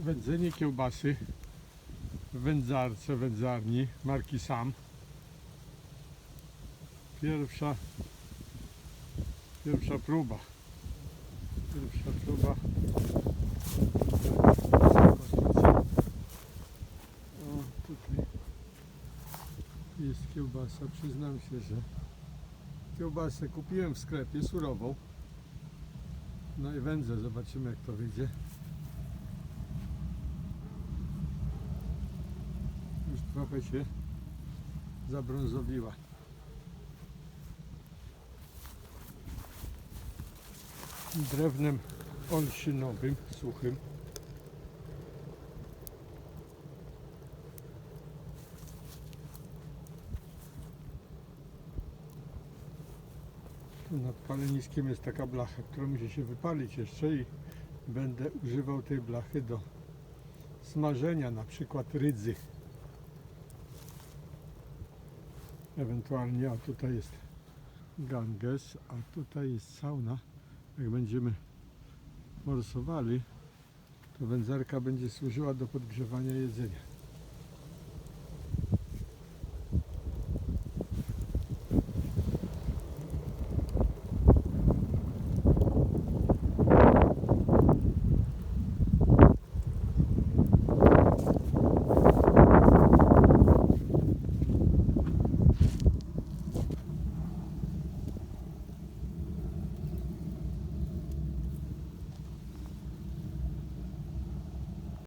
wędzenie kiełbasy w wędzarce, wędzarni marki Sam. Pierwsza, pierwsza próba. Pierwsza próba. O, tutaj jest kiełbasa. Przyznam się, że kiełbasę kupiłem w sklepie surową. No i wędzę, zobaczymy jak to wyjdzie. Trochę się zabrązowiła. Drewnem olszynowym, suchym. Tu nad paleniskiem jest taka blacha, która musi się wypalić jeszcze i będę używał tej blachy do smażenia na przykład rydzy. Ewentualnie, a tutaj jest Ganges, a tutaj jest sauna. Jak będziemy morsowali, to wędzarka będzie służyła do podgrzewania jedzenia.